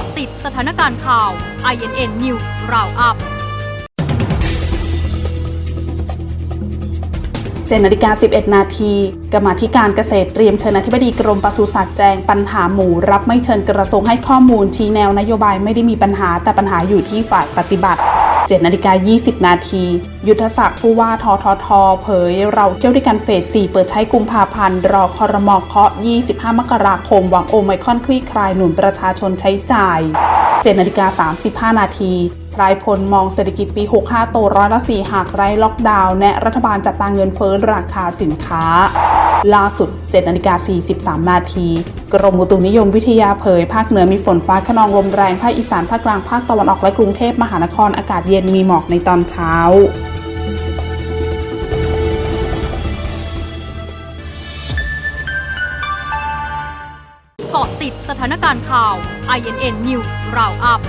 เกาะติดสถานการณ์ข่าว INN News Roundup เจ็ดนาฬิกา11 นาทีกรรมธิการเกษตรเตรียมเชิญอธิบดีกรมปศุสัตว์แจงปัญหาหมูรับไม่เชิญกระทรวงให้ข้อมูลชี้แนวนโยบายไม่ได้มีปัญหาแต่ปัญหาอยู่ที่ฝ่ายปฏิบัติ 7นาฬิกา20 นาที ยุทธศักดิ์ผู้ว่าททท เผย เราเที่ยวด้วยกันเฟส 4 เปิดใช้กุมภาพันธ์ รอคอรมอเคาะ 25 มกราคม หวังโอไมคอนคลี่คลายหนุนประชาชนใช้จ่าย 7นาฬิกา35 นาทีพลายพลมองเศรษฐกิจปี 65 โตร้อยละ4หากไร้ล็อกดาวน์แนะรัฐบาลจัดตาเงินเฟ้อราคาสินค้า ล่าสุด7นาฬิกา43 นาที กรมอุตุนิยมวิทยาเผย ภาคเหนือมีฝนฟ้าขนองลมแรง ภาคอีสานภาคกลางภาคตะวันออกและกรุงเทพมหานครอากาศเย็นมีหมอกในตอนเช้าเกาะติดสถานการณ์ข่าว INN News Roundup